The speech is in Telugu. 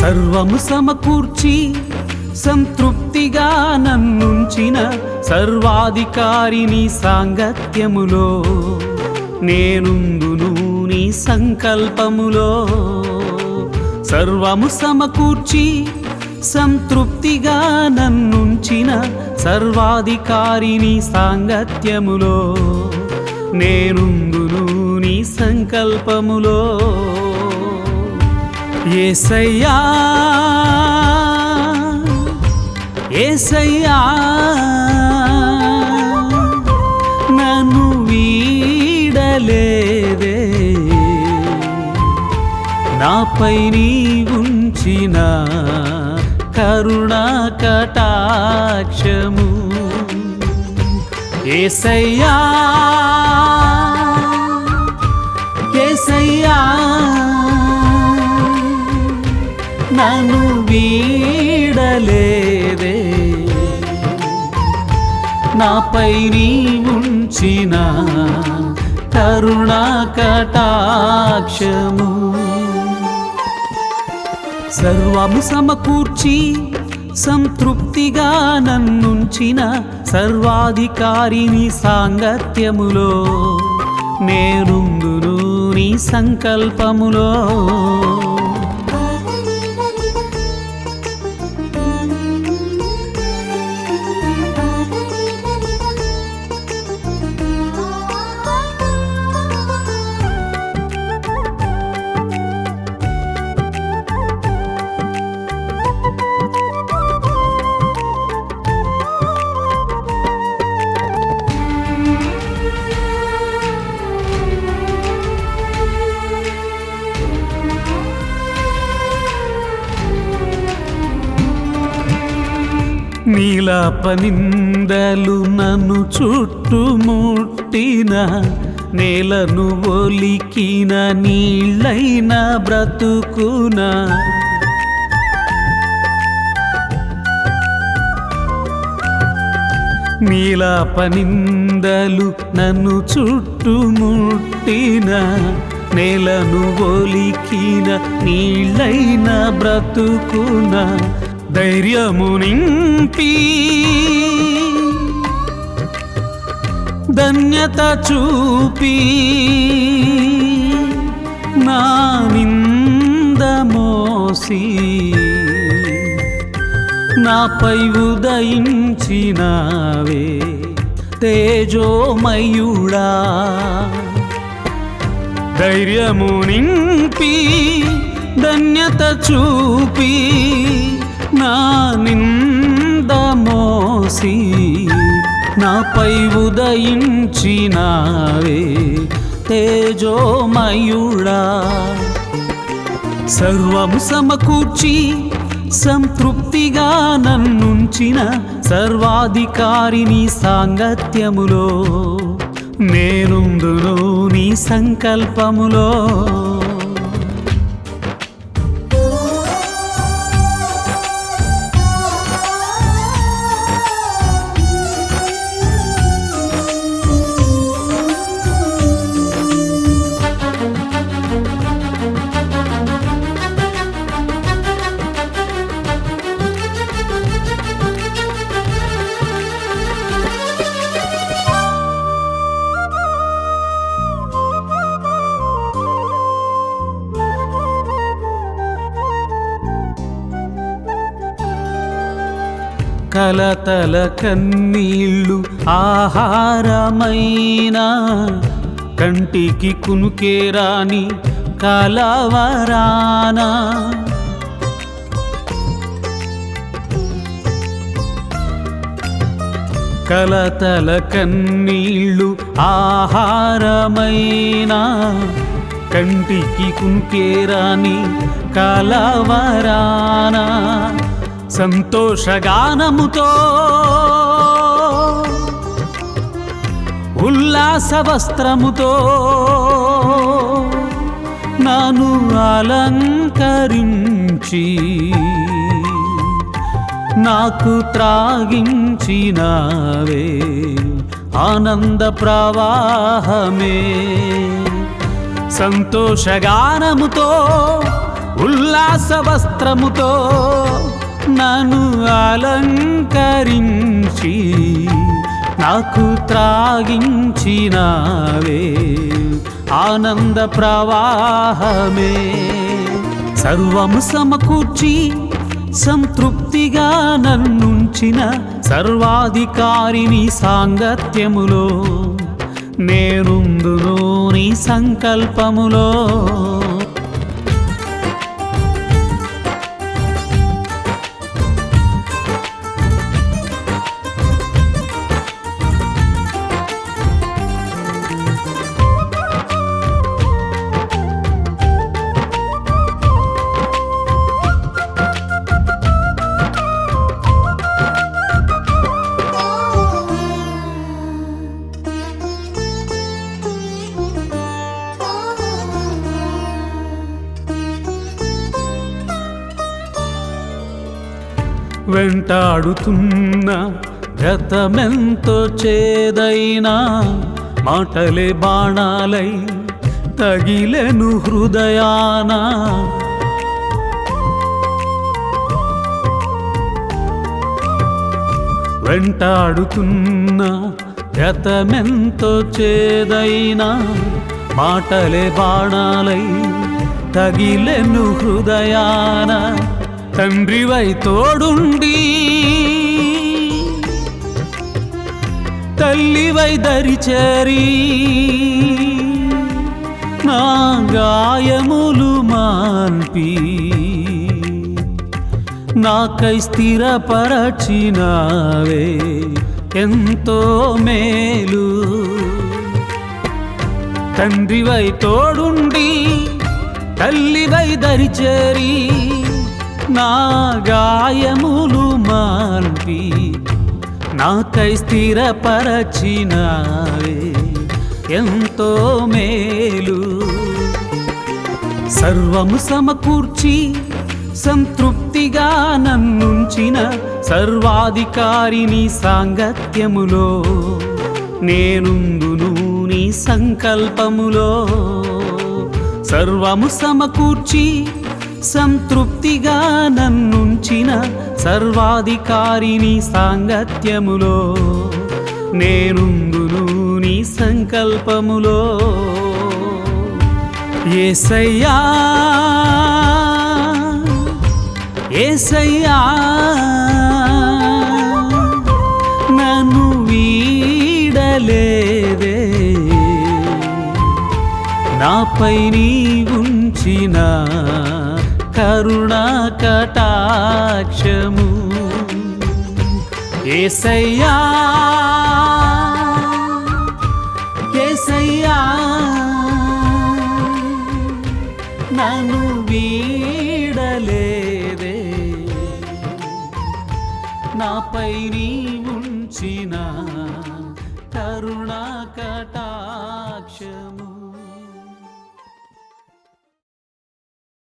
సర్వము సమకూర్చి సంతృప్తిగా నన్నుంచిన సర్వాధికారిని సాంగత్యములో. నేనుందును నీ సంకల్పములో. సర్వము సమకూర్చి సంతృప్తిగా నన్నుంచిన సర్వాధికారిని సాంగత్యములో. నేనుందును నీ సంకల్పములో. ఏసయ్యా ఏసయ్యా నన్ను వీడలేదే. నాపై నీ ఉంచిన కరుణా కటాక్షము. ఏసయ్యా ఏసయ్యా. నన్ను వీడలేదే. నాపై నీ ఉంచిన కరుణా కటాక్షము సర్వము సమకూర్చి సంతృప్తిగా నన్నుంచిన సర్వాధికారిని సాంగత్యములో నేనుందును నీ సంకల్పములో. నీలాపనిందలు నన్ను చుట్టుముట్టిన నేలను ఒలికిన నీళ్ళైన బ్రతుకున. నీలాపనిందలు నన్ను చుట్టుముట్టిన నేలను ఒలికిన నీళ్ళైన బ్రతుకున. ధైర్యము నింపి ధన్యత చూపి నా నింద మోసి నాపై ఉదయించినావే తేజోమయుడా. ధైర్యము నింపి ధన్యత చూపి నా నింద మోసి నాపై ఉదయించినావే తేజోమయుడా. సర్వము సమకూర్చి సంతృప్తిగా నన్నుంచిన సర్వాధికారిని సాంగత్యములో నేనుందును నీ సంకల్పములో. కలతల కన్నీళ్ళు ఆహారమైన కంటికి కునుకేరాని కలవరానా. కలతల కన్నీళ్ళు ఆహారమైన కంటికి కుంకేరాని కలవరానా. సంతోషగానముతో ఉల్లాస వస్త్రముతో నాను అలంకరించి నాకు త్రాగించినావే ఆనంద ప్రవాహమే. సంతోషగానముతో ఉల్లాస వస్త్రముతో నన్ను అలంకరించి నాకు త్రాగించినావే. ఆనంద ప్రవాహమే. సర్వము సమకూర్చి సంతృప్తిగా నన్నుంచిన సర్వాధికారిని సాంగత్యములో నేనుందును నీ సంకల్పములో. వెంటాడుతున్న గతమెంతో చేదైనా మాటలే బాణాలై తగిలెను హృదయాన. వెంటాడుతున్న గతమెంతో చేదైనా మాటలే బాణాలై తగిలెను హృదయాన. తండ్రివై తోడుండి. తల్లివై దరిచేరి నా గాయములు మాన్పి. నాకై స్థిరపరచినావే ఎంతో మేలు. తండ్రివై తోడుండి తల్లివై దరిచేరి నా గాయములు మాన్పి నాకై స్థిరపరచినావే. ఎంతో మేలు. సర్వము సమకూర్చి సంతృప్తిగా నన్నుంచిన సర్వాధికారిని సాంగత్యములో నేనుందును నీ సంకల్పములో. సర్వము సమకూర్చి సంతృప్తిగా నన్నుంచిన సర్వాధికారిని సాంగత్యములో. నేనుందును నీ సంకల్పములో. ఏసయ్యా ఏసయ్యా నన్ను వీడలేదే. నాపై నీ ఉంచినా కరుణా కటాక్షము ఏసయ్యా ఏసయ్యా నన్ను వీడలేదే. నాపై నీ ఉంచిన కరుణా కటాక్షము